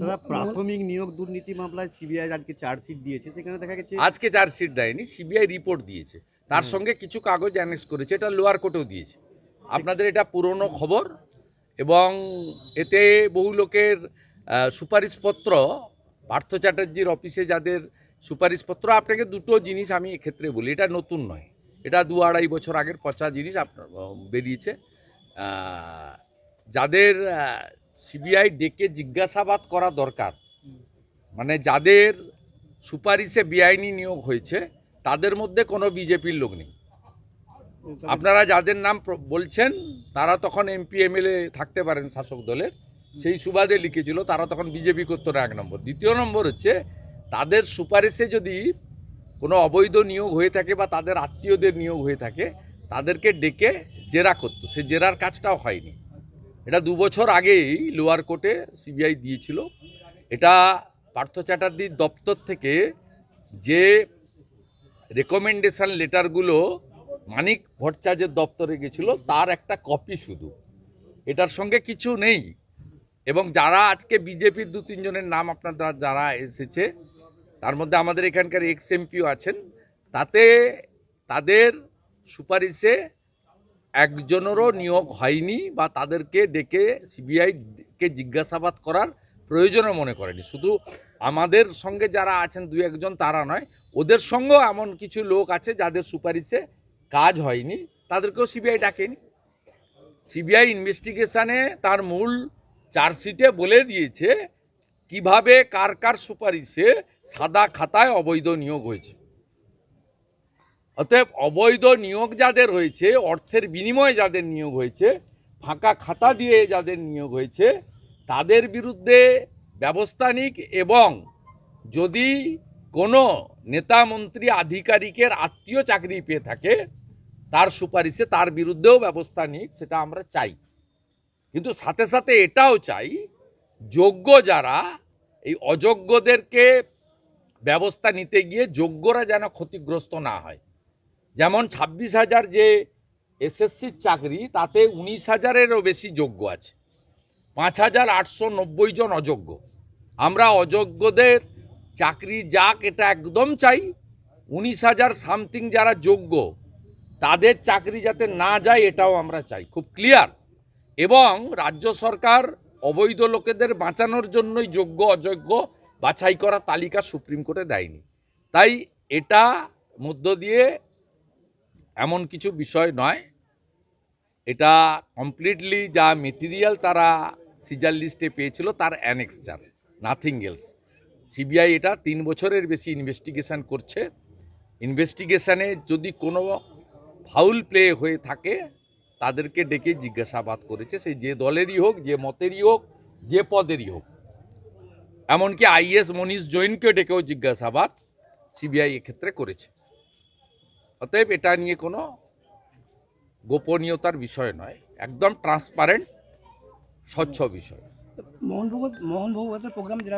দাদা প্রাথমিক নিয়োগ দুর্নীতি মামলায় সিবিআই আজকে চার্জশিট দিয়েছে সেখানে দেখা গেছে আজকে চার্জশিট দেয়নি সিবিআই রিপোর্ট দিয়েছে। তার সঙ্গে কিছু কাগজ অ্যানেক্স করেছে এটা লোয়ার কোর্টেও দিয়েছে। আপনাদের এটা পুরনো খবর এবং এতে বহু লোকের সুপারিশপত্র পার্থ চ্যাটার্জির অফিসে যাদের সুপারিশপত্র আপনাকে দুটো জিনিস আমি এক্ষেত্রে বলি এটা নতুন নয়। এটা দু আড়াই বছর আগের পচা জিনিস আপনার বেরিয়েছে। যাদের সিবিআই ডেকে জিজ্ঞাসাবাদ করা দরকার। মানে যাদের সুপারিশে বেআইনি নিয়োগ হয়েছে, তাদের মধ্যে কোনো বিজেপির লোক নেই। আপনারা যাদের নাম বলছেন, তারা তখন এমপি, এমএলএ থাকতে পারেন শাসক দলের। সেই সুবাদে লিখেছিল, তারা তখন বিজেপি করতো না এক নম্বর। দ্বিতীয় নম্বর হচ্ছে, তাদের সুপারিশে যদি কোনো অবৈধ নিয়োগ হয়ে থাকে বা তাদের আত্মীয়দের নিয়োগ হয়ে থাকে, তাদেরকে ডেকে জেরা করতো। সে জেরার কাজটাও হয়নি। এটা দু বছর আগেই লোয়ার কোর্টে সিবিআই দিয়েছিল। এটা পার্থ চ্যাটার্জির দপ্তর থেকে যে রেকমেন্ডেশন লেটারগুলো মানিক ভট্টাচার্যের দপ্তরে গেছিল, তার একটা কপি শুধু। এটার সঙ্গে কিছু নেই। এবং যারা আজকে বিজেপির দু তিনজনের নাম আপনার যারা এসেছে, তার মধ্যে আমাদের এখানকার এক্স এমপিও আছেন, তাতে তাদের সুপারিশে একজনেরও নিয়োগ হয়নি বা তাদেরকে ডেকে সিবিআইকে জিজ্ঞাসাবাদ করার প্রয়োজনও মনে করেনি। শুধু আমাদের সঙ্গে যারা আছেন দু একজন তারা নয়, ওদের সঙ্গেও এমন কিছু লোক আছে যাদের সুপারিশে কাজ হয়নি, তাদেরকেও সিবিআই ডাকেনি। সিবিআই ইনভেস্টিগেশনে তার মূল চার্জশিটে বলে দিয়েছে, কীভাবে কার কার সুপারিশে সাদা খাতায় অবৈধ নিয়োগ হয়েছে। অতএব অবৈধ নিয়োগ যাদের হয়েছে, অর্থের বিনিময়ে যাদের নিয়োগ হয়েছে, ফাঁকা খাতা দিয়ে যাদের নিয়োগ হয়েছে, তাদের বিরুদ্ধে ব্যবস্থা নিক এবং যদি কোনো নেতা মন্ত্রী আধিকারিকের আত্মীয় চাকরি পেয়ে থাকে, তার সুপারিশে তার বিরুদ্ধেও ব্যবস্থা নিক, সেটা আমরা চাই। কিন্তু সাথে সাথে এটাও চাই, যোগ্য যারা, এই অযোগ্যদেরকে ব্যবস্থা নিতে গিয়ে যোগ্যরা যেন ক্ষতিগ্রস্ত না হয়। যেমন ছাব্বিশ হাজার যে এসএসসির চাকরি, তাতে উনিশ হাজারেরও বেশি যোগ্য আছে। পাঁচ হাজার আটশো নব্বই জন অযোগ্য। আমরা অযোগ্যদের চাকরি যাক এটা একদম চাই। উনিশ হাজার সামথিং যারা যোগ্য, তাদের চাকরি যাতে না যায় এটাও আমরা চাই। খুব ক্লিয়ার। এবং রাজ্য সরকার অবৈধ লোকেদের বাঁচানোর জন্যই যোগ্য, অযোগ্য বাছাই করা তালিকা সুপ্রিম কোর্টে দেয়নি। তাই এটা মধ্য দিয়ে এমন কিছু বিষয় নয়। এটা কমপ্লিটলি যা মেটেরিয়াল তারা সিজার লিস্টে পেয়েছিল, তার অ্যানেক্সচার নাথিং এলস সিবিআই এটা তিন বছরের বেশি ইনভেস্টিগেশন করছে। ইনভেস্টিগেশানে যদি কোনো ফাউল প্লে হয়ে থাকে, তাদেরকে ডেকে জিজ্ঞাসাবাদ করেছে। সে যে দলেরই হোক, যে মতেরই হোক, যে পদেরই হোক। এমনকি আইএস মনীষ জৈনকে ডেকেও জিজ্ঞাসাবাদ সিবিআই এক্ষেত্রে করেছে। অতএব এটা নিয়ে কোনো গোপনীয়তার বিষয় নয়, একদম ট্রান্সপারেন্ট স্বচ্ছ বিষয়। মোহন ভগত মোহন ভগবতের প্রোগ্রাম যেটা